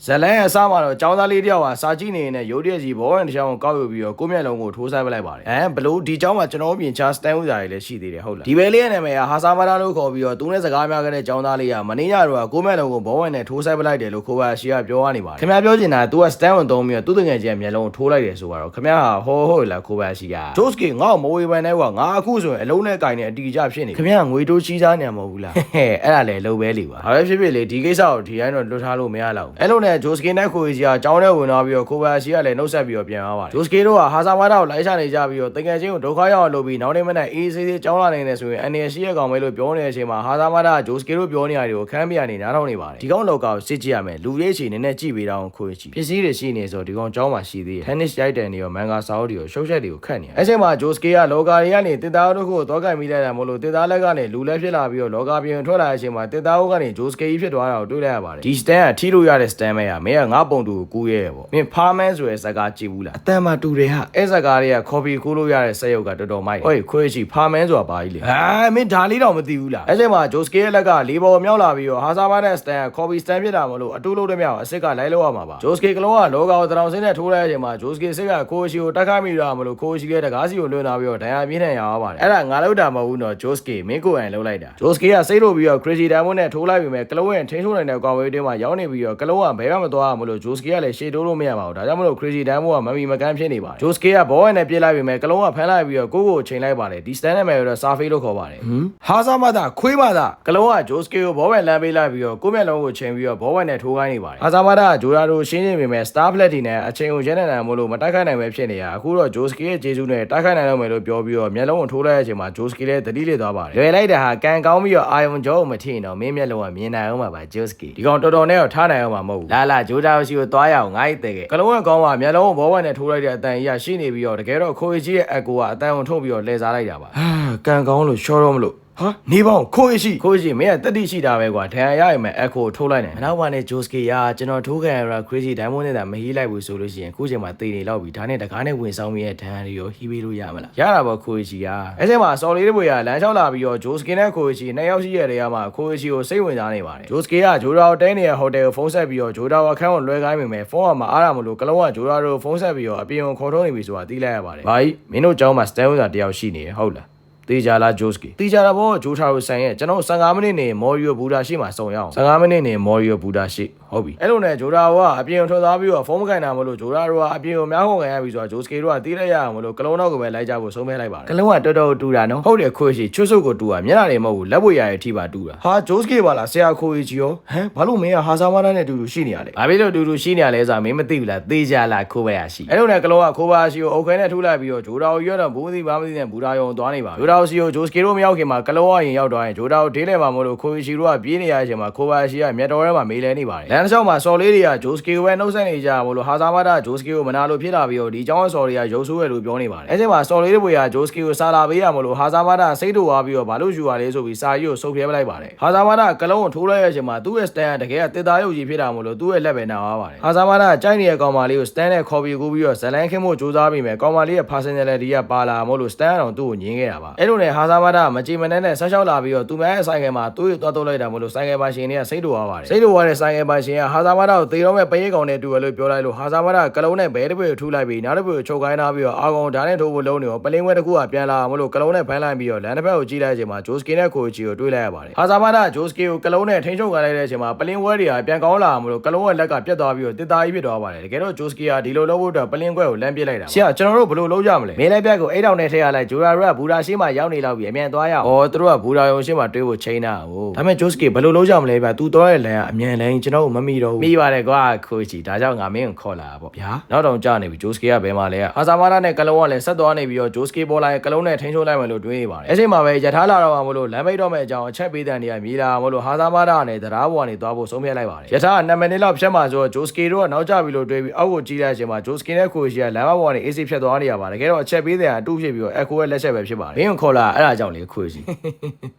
ဇလန်ရဲ့အစမှာတော့ចောင်းသားလေးတယောက်ဟာစာကြည့်နေနေတဲ့ရုပ်တရက်ကြီးဘောဝင်တစ်ချောင်းကိုကောက်ယူပြီးတော့ကိုယ့်မျက်လုံးကိုထိုးဆိုင်ပလိုက်ပါတယ်အဲဘလို့ဒီចောင်းမှာကျွန်တော်ပြင်ချာစတန်ဥစားတွေလည်းရှိသေးတယ်ဟုတ်လားဒီဘဲလေးရဲ့နာမည်ကဟာဆာမာတာလို့ခေါ်ပြီးတော့သူနဲ့စကားများခဲ့တဲ့ចောင်းသားလေးကမင်းညတော့ကိုယ့်မျက်လုံးကိုဘောဝင်နဲ့ထိုးဆိုင်ပလိုက်တယ်လို့ခိုးပါရှိကပြောရနေပါတယ်ခင်ဗျားပြောချင်တာ तू ကစတန်ဝင်သုံးပြီးတော့သူ့တငယ်ချင်းမျက်လုံးကိုထိုးလိုက်တယ်ဆိုတော့ခင်ဗျားဟာဟောဟောလာခိုးပါရှိကဂျိုးစကီငါ့ကိုမဝေဖန်နဲ့ကွာငါအခုဆိုရင်အလုံးနဲ့ကင်နေအတီကြဖြစ်နေခင်ဗျားငွေတိုးချီးစားနေမှာမဟုတ်ဘူးလားဟဲ့အဲ့ဒါလည်းလုံပဲလေကွာဘာပဲဖြစ်ဖြစ်လေဒီကိစ္စကိုဒီတိုင်းတော့လွတ်ထားလို့မရတော့ဘူးအဲ့လိုနဲ့ ့ဂျိုးစကီနဲ့ခိုးကြီးကကျောင်းထဲဝင်သွားပြီးတော့ခိုးပါရှိကလည်းနှုတ်ဆက်ပြီးတော့ပြန်သွားပါတယ်ဂျိုးစကီတို့ကဟာဆာမာတာကိုလိုက်ချနေကြပြီးတော့တကယ်ချင်းကိုဒုက္ခရောက်အောင်လုပ်ပြီးနောက်နေ့မနေ့အေးဆေးဆေးကျောင်းလာနေတယ်ဆိုရင်အနေရှိရကောင်ပဲလို့ပြောနေတဲ့အချိန်မှာဟာဆာမာတာကဂျိုးစကီတို့ပြောနေရတယ်ကိုခန်းပြနေနားထောင်နေပါတယ်ဒီကောင်လောက်ကကိုစစ်ကြည့်ရမယ်လူရေးချီနည်းနည်းကြည့်ပေးတော့ခိုးကြီးပစ္စည်းတွေရှိနေဆိုဒီကောင်ကျောင်းမှာရှိသေးတယ် tennis ရိုက်တယ်နေရောမန်ဂါစာအုပ်တွေကိုရှုပ်ချက်တွေကိုခတ်နေတယ်အဲ့ချိန်မှာဂျိုးစကီကလောကာတွေကနေတစ်သားတို့ကိုတော့ကန်မိလိုက်တာမို့လို့တစ်သားလက်ကနေလူလက်ဖြစ်လာပြီးတော့လောကာပြင်ထွက်လာတဲ့အချိန်မှာတစ်သားတို့ကနေဂျိုးစကီဖြစ်သွားတာကိုတွေ့လိုက်ရပါတယ်ဒီ stand ကထိလို့ရတဲ့ stand ပဲရမင်းကငါပုံတူကိုကူးရဲပေါ့မင်းဖားမန်းဆိုတဲ့ဇာကာကြည့်ဘူးလားအတန်မှတူတယ်ဟာအဲ့ဇာကာတွေက copy ကူးလို့ရတဲ့စက်ရုပ်ကတော်တော်မိုက်ဟိုခွေးရှိဖားမန်းဆိုတာဘာကြီးလဲဟာမင်းဒါလေးတော့မသိဘူးလားအဲ့ချိန်မှာဂျိုးစကီရဲ့လက်ကလေးပေါ်မြောက်လာပြီးတော့ဟာဆာဘာတဲ့ stand က copy stand ဖြစ်တာမလို့အတူလို့တည်းမြောက်အစ်စ်ကလိုက်လို့ရမှာပါဂျိုးစကီကလုံးကလောကကိုတရောင်စင်းနဲ့ထိုးလိုက်တဲ့အချိန်မှာဂျိုးစကီစစ်ကကိုရှိကိုတက်ခတ်မိတာမလို့ကိုရှိရဲ့တကားစီကိုလွှင့်လာပြီးတော့ဒဏ်ရာပြင်းထန်ရအောင်ပါတယ်အဲ့ဒါငါလောက်တာမဟုတ်ဘူးနော်ဂျိုးစကီမင်းကိုယ်တိုင်လှုပ်လိုက်တာဂျိုးစကီကစိတ်လို့ပြီးတော့ crazy diamond နဲ့ထိုးလိုက်ပြီးမဲ့ကလုံးရဲ့ထိန်းချုပ်နိုင်တဲ့ကောင်ဝေးတင်းမှာရောက်နေပြီးတော့ကလုံးကဘယ်မှမသွားမလို့ဂျိုးစကီကလည်းရှေ့တိုးလို့မရပါဘူးဒါကြောင့်မလို့ crazy diamond ကမမီမကန်းဖြစ်နေပါတယ်ဂျိုးစကီကဘောဝင်နဲ့ပြေးလိုက်ပြီးမဲ့ကလုံးကဖမ်းလိုက်ပြီးတော့ကိုကိုချိန်လိုက်ပါတယ်ဒီ stand နဲ့မဲ့တော့ surface လို့ခေါ်ပါတယ်ဟမ်ဟာဆာမတာခွေးမတာကလုံးကဂျိုးစကီကိုဘောဝင်လမ်းပေးလိုက်ပြီးတော့ကိုမျက်လုံးကိုချိန်ပြီးတော့ဘောဝင်နဲ့ထိုးခိုင်းနေပါတယ်ဟာဆာမတာကဂျိုရာတို့ရှင်းရှင်းပေမဲ့ star flat တွေနဲ့အချိန်ကိုရဲနေတယ်မို့လို့မတိုက်ခိုက်နိုင်ပဲဖြစ်နေရအခုတော့ဂျိုးစကီရဲ့ဂျေဇူးနဲ့တိုက်ခိုက်နိုင်တော့မယ်လို့ပြောပြီးတော့မျက်လုံးကိုထိုးလိုက်တဲ့အချိန်မှာဂျိုးစကီလည်းတတိလေးသွားပါတယ်လွယ်လိုက်တာဟာကန်ကောင်းပြီးတော့အာယုံကြောကိုမထိရင်တော့မင်းမျက်လုံးကမြင်နိုင်အောင်ပါပါဂျိုးစကီဒီကောင်တော်တော်နဲ့တော့ထားနိုင်အောင်မှာမဟုတ်ဘူးလာလာဂျိုးတာရှိကိုသွားရအောင်ငါ့ရဲ့တဲ့ကကလုံးကကောင်းပါမျက်လုံးကိုဘောဝင်နဲ့ထိုးလိုက်တဲ့အတန်ကြီးကရှိနေပြီးတော့တကယ်တော့ခိုးကြီးရဲ့အကူကအတန်ကိုထုတ်ပြီးတော့လဲစားလိုက်တာပါဟာကန်ကောင်းလို့ရှော့တော့မလို့ ဟာနေပေါင်းခိုးရှိခိုးရှိမင်းကတက်တိရှိတာပဲကွာဒဏ်ရာရရင်မဲ့အခိုထိုးလိုက်တယ်နောက်ပါနဲ့ဂျိုစကီကကျွန်တော်ထိုးခံရတာ crazy diamond နဲ့တာမဟီးလိုက်ဘူးဆိုလို့ရှိရင်ခုချိန်မှာတေးနေလောက်ပြီဒါနဲ့တကားနဲ့ဝင်ဆောင်ပြီးရဲ့ဒဏ်ရာတွေရောဟီးပေးလို့ရမလားရတာပေါ့ခိုးရှိကအဲ့ချိန်မှာစော်လေးတွေကလမ်းလျှောက်လာပြီးတော့ဂျိုစကီနဲ့ခိုးရှိနှစ်ယောက်ရှိရတဲ့ရမှာခိုးရှိကိုစိတ်ဝင်စားနေပါတယ်ဂျိုစကီကဂျိုရာကိုတဲနေတဲ့ဟိုတယ်ကိုဖုန်းဆက်ပြီးတော့ဂျိုရာကိုအခန်းကိုလွှဲခိုင်းမိမယ်ဖုန်းကမအားရမလို့ကလုံးကဂျိုရာကိုဖုန်းဆက်ပြီးတော့အပြင်ကိုခေါ်ထုတ်နေပြီဆိုတာသိလိုက်ရပါတယ်ဘာကြီးမင်းတို့ကျောင်းမှာစတန်ဝင်းစာတယောက်ရှိနေရဟုတ်လား တေချာလာဂျိုစကီတေချာတာဘောဂျိုထာကိုဆိုင်ရဲ့ကျွန်တော်15မိနစ်နေမော်ရီယိုဘူဒါရှိမှာစုံရအောင်15မိနစ်နေမော်ရီယိုဘူဒါရှိဟုတ်ပြီအဲ့လိုနဲ့ဂျိုထာကအပြင်ထွက်သွားပြီးတော့ဖုန်းမကန်တာမလို့ဂျိုထာတို့ကအပြင်ကိုများခုံခံရပြီဆိုတော့ဂျိုစကီတို့ကတီးလိုက်ရအောင်မလို့ကလုံးတော့ကိုပဲလိုက်ကြဖို့ဆုံးဖြတ်လိုက်ပါတယ်ကလုံးကတော်တော်တူတာနော်ဟုတ်တယ်ခွေးရှိချွတ်ဆုပ်ကိုတူတာမျက်နှာတွေမဟုတ်ဘူးလက်ပွေရရဲ့အထိပါတူတာဟာဂျိုစကီပါလားဆရာခွေးကြီးရောဟမ်ဘာလို့မင်းကဟာဆာမာနာနဲ့တူတူရှိနေရလဲဘာဖြစ်လို့တူတူရှိနေရလဲဆိုတာမင်းမသိဘူးလားသေချာလားခိုးပဲရရှိအဲ့လိုနဲ့ကလုံးကခိုးပါရှိကိုအုတ်ခဲနဲ့ထိုးလိုက်ပြီးတော့ဂျိုထာကိုရွတ်တော့ဘူးမသိဘာမသိနဲ့ဘူဒါယုံသွားနေပါဂျိုတာကိုစီကိုဂျိုစကေရိုမရောက်ခင်မှာကလောဝရင်ရောက်သွားရင်ဂျိုတာကိုဒေးလဲမှာမလို့ခိုဗီရှီရိုကပြေးနေရတဲ့အချိန်မှာခိုဘာရှီကမျက်တော်ထဲမှာမေးလဲနေပါတယ်လမ်းတစ်လျှောက်မှာဆော်လေးတွေကဂျိုစကေကိုပဲနှုတ်ဆက်နေကြမလို့ဟာဇာမတာဂျိုစကေကိုမနာလို့ဖြစ်လာပြီးတော့ဒီကြောင်းဆော်တွေကရုပ်ဆိုးရလို့ပြောနေပါတယ်အဲ့ချိန်မှာဆော်လေးတွေကဂျိုစကေကိုစာလာပေးရမလို့ဟာဇာမတာစိတ်တူသွားပြီးတော့ဘာလို့ယူရလဲဆိုပြီးစာရီကိုဆုပ်ပြဲပလိုက်ပါတယ်ဟာဇာမတာကလုံးကိုထိုးလိုက်ရတဲ့အချိန်မှာသူ့ရဲ့စတန်ကတကယ်ကတစ်သားရုပ်ကြီးဖြစ်တာမလို့သူ့ရဲ့လက်ပဲနာသွားပါတယ်ဟာဇာမတာကြိုက်နေတဲ့ကောင်မလေးကိုစတန်နဲ့ခေါ်ပြီးကူးပြီးတော့ဇလန်ခင်းဖို့ကြိုးစားပြီးမယ်ကောင်မလေးရဲ့ personality ကပါလာမလို့စတန်အောင်သူ့ကိုညင်းခဲ့တာပါအဲ့လိုနဲ့ဟာဆာမာတာမကြည်မနှဲနဲ့ဆက်လျှောက်လာပြီးတော့သူမရဲ့ဆိုင်ကယ်မှာသူ့ရဲ့သွားတော့လိုက်တာမလို့ဆိုင်ကယ်ပါရှင်တွေကစိတ်တူသွားပါတယ်စိတ်တူသွားတဲ့ဆိုင်ကယ်ပါရှင်ကဟာဆာမာတာကိုသေတော့မဲ့ပရိတ်ကောင်နဲ့တူတယ်လို့ပြောလိုက်လို့ဟာဆာမာတာကလုံးနဲ့ဘဲတစ်ပွေကိုထူလိုက်ပြီးနောက်တစ်ပွေကိုချုပ်ခိုင်းထားပြီးတော့အာကောင်ဓာတ်နဲ့ထိုးဖို့လုံးနေရောပလင်းဝဲတစ်ခုကပြန်လာမလို့ကလုံးနဲ့ဖမ်းလိုက်ပြီးတော့လန်တစ်ဖက်ကိုကြည့်လိုက်ချိန်မှာဂျိုစကီနဲ့ကိုချီကိုတွေးလိုက်ရပါတယ်ဟာဆာမာတာဂျိုစကီကိုကလုံးနဲ့ထိန်းချုပ်ခိုင်းလိုက်တဲ့အချိန်မှာပလင်းဝဲတွေကပြန်ကောင်းလာမလို့ကလုံးရဲ့လက်ကပြတ်သွားပြီးတော့တစ်သားကြီးဖြစ်သွားပါတယ်တကယ်တော့ဂျိုစကီကဒီလိုလုပ်ဖို့အတွက်ပလင်းခွဲကိုလမ်းပြစ်လိုက်တာဆရာကျွန်တော်တို့ဘယ်လိုလုပ်ကြမလဲမင်းလည်းပြက်ကိုအိတ်တောင်နဲ့ထည့်ရလိုက်ဂျိုရာရဘူရာရှိမှရောက်နေလောက်ပြီးအမြန်သွားရအောင်ဩသူတို့ကဘူရာယုံရှိမှတွေးဖို့ချိန်တာဟိုဒါပေမဲ့ဂျိုစကီဘယ်လိုလုပ်ကြမလဲဗျသူတော့ရဲ့လမ်းကအမြန်လမ်းကျွန်တော်တို့မမိတော့ဘူးမိပါတယ်ကွာကိုချီဒါကြောင့်ငါမင်းကိုခေါ်လာတာပေါ့ဗျာနောက်တော့ကြာနေပြီဂျိုစကီကဘယ်မှာလဲအာဇာမာရာနဲ့ကလုံးကလည်းဆက်သွားနေပြီးတော့ဂျိုစကီပေါ်လာရဲ့ကလုံးနဲ့ထိန်းချုပ်လိုက်မယ်လို့တွေးနေပါတယ်အဲ့ချိန်မှာပဲယထာလာတော့မှမလို့လမ်းမိတ်တော့မဲ့အကြောင်းအချက်ပေးတဲ့နေရာမြေလာမလို့ဟာဇာမာရာနဲ့တရားပေါ်ကနေသွားဖို့ဆုံးဖြတ်လိုက်ပါတယ်ယထာက2မိနစ်လောက်ဖြတ်မှဆိုတော့ဂျိုစကီတို့ကနောက်ကျပြီလို့တွေးပြီးအောက်ကိုကြည့်လိုက်ချိန်မှာဂျိုစကီနဲ့ကိုချီကလမ်းမပေါ်ကနေအေးစစ်ဖြတ်သွားနေရပါတယ်တကယ်တော့အချက်ပေးတဲ့အတူဖြစ်ပြီးတော့အက်ကိုရဲ့လက်ချက်ပဲဖြစ်ပါတယ်ဘင်းကိုခေါ်လာအဲ့ဒါကြောင့်လေခွေစီ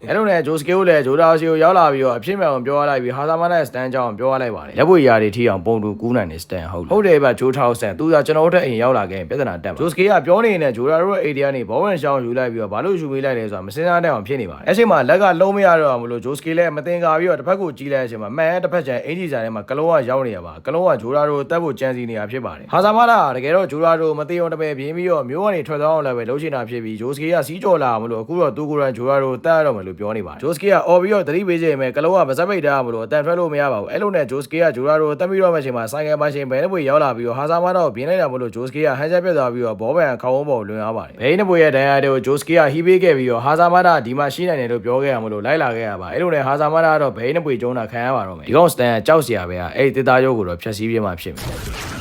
အဲ့လိုနဲ့ဂျိုစကေကိုလည်းဂျိုဒါစီကိုရောက်လာပြီးတော့အဖြစ်မဲ့အောင်ပြောရလိုက်ပြီးဟာသာမန်နဲ့စတန်ကြောင့်ပြောရလိုက်ပါတယ်လက်ပွေရာတွေထိအောင်ပုံတူကူးနိုင်နေစတန်ဟုတ်ဟုတ်တယ်ဗျဂျိုထောက်ဆန်သူကကျွန်တော်တို့အိမ်ရောက်လာခဲ့ပြဿနာတက်ပါဂျိုစကေကပြောနေနေဂျိုဒါတို့အိမ်တွေကနေဘောဝင်ရှောင်းယူလိုက်ပြီးတော့ဘာလို့ယူပေးလိုက်လဲဆိုတာမစင်စားတဲ့အောင်ဖြစ်နေပါတယ်အဲ့ချိန်မှာလက်ကလုံးမရတော့မလို့ဂျိုစကေလည်းမတင်ကာပြီးတော့တစ်ဖက်ကိုကြီးလိုက်တဲ့အချိန်မှာမှန်တစ်ဖက်ကျန်အင်ဂျီဆိုင်ထဲမှာကလုံးကရောက်နေရပါကလုံးကဂျိုဒါတို့တက်ဖို့ကြံစီနေတာဖြစ်ပါတယ်ဟာသာမန်ကတကယ်တော့ဂျိုဒါတို့မသိအောင်တပည့်ပြင်းပြီးတော့မျိုးကနေထွက်သွားအောင်လည်းပဲလှုပ်ရှင်တာဖြစ်ပြီးဂျိုစကေကစီးကြော်လာမလို့အခုတော့သူကိုယ်တိုင်ဂျိုဒါတို့တက်ရတော့မယ်လို့ပြောနေပါတယ်ဂျိုစကေကအော်ပြီးတော့တတိပေးချိန်မှာကလုံးကပါဇက်ပိတ်ထားမလို့အတန်ထွက်လို့မရပါဘူးအဲ့လိုနဲ့ဂျိုစကေကဂျိုဒါတို့တက်ပြီးတော့မှချိန်မှာဆိုင်ကယ်ပါရှင်ဘယ်နှပွေရောက်လာပြီးတော့ဟာသာမန်တော့ပြင်းလိုက်တာမလို့ဂျိုစကေကဟန်ချက်ပြတ်သွားပြီးတော့ဘောပန်ခေါင်းဝန်းပေါ်လွင်သွားပါတယ်ဘယ်နှပွေရဲ့ဒဏ်ရာတွေကိုဂျိုစကေကဟီးပေးခဲ့ပြီးတော့ဟာသာမန်ကဒီမှာရှိနိုင်တယ်လို့ပြောခဲ့ရမလို့လိုက်လာခဲ့ရပါအဲ့လိုနဲ့ဟာသာမန်ကတော့ဘယ်နှပွေကျုံးတာခံရပါတော့မယ်ဒီကောင်စတန်ကကြောက်စရာပဲအဲ့ဒီတစ်သားရုပ်ကိုတော့ဖျက်ဆီးပြမှဖြစ်မယ်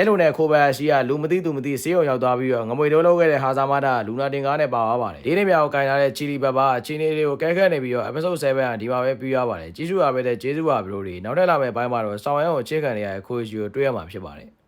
အဲ့လိုနဲ့ခိုးပါရှိကလူမသိသူမသိဆေးရုံရောက်သွားပြီးတော့ငမွေတိုးလုပ်ခဲ့တဲ့ဟာဇာမတာလူနာတင်ကားနဲ့ပါသွားပါတယ်ဒီနေ့မြောက်ကင်လာတဲ့ချီလီဘဘအချင်းလေးတွေကိုကဲခတ်နေပြီးတော့ episode 7ကဒီမှာပဲပြီးရပါတယ်ကျေးဇူးပါပဲတဲ့ကျေးဇူးပါဘလို့တွေနောက်ထပ်လာမယ့်ဘိုင်းမှာတော့ဆောင်းရန်ကိုအခြေခံနေရတဲ့ခိုးရှိကိုတွေ့ရမှာဖြစ်ပါတယ်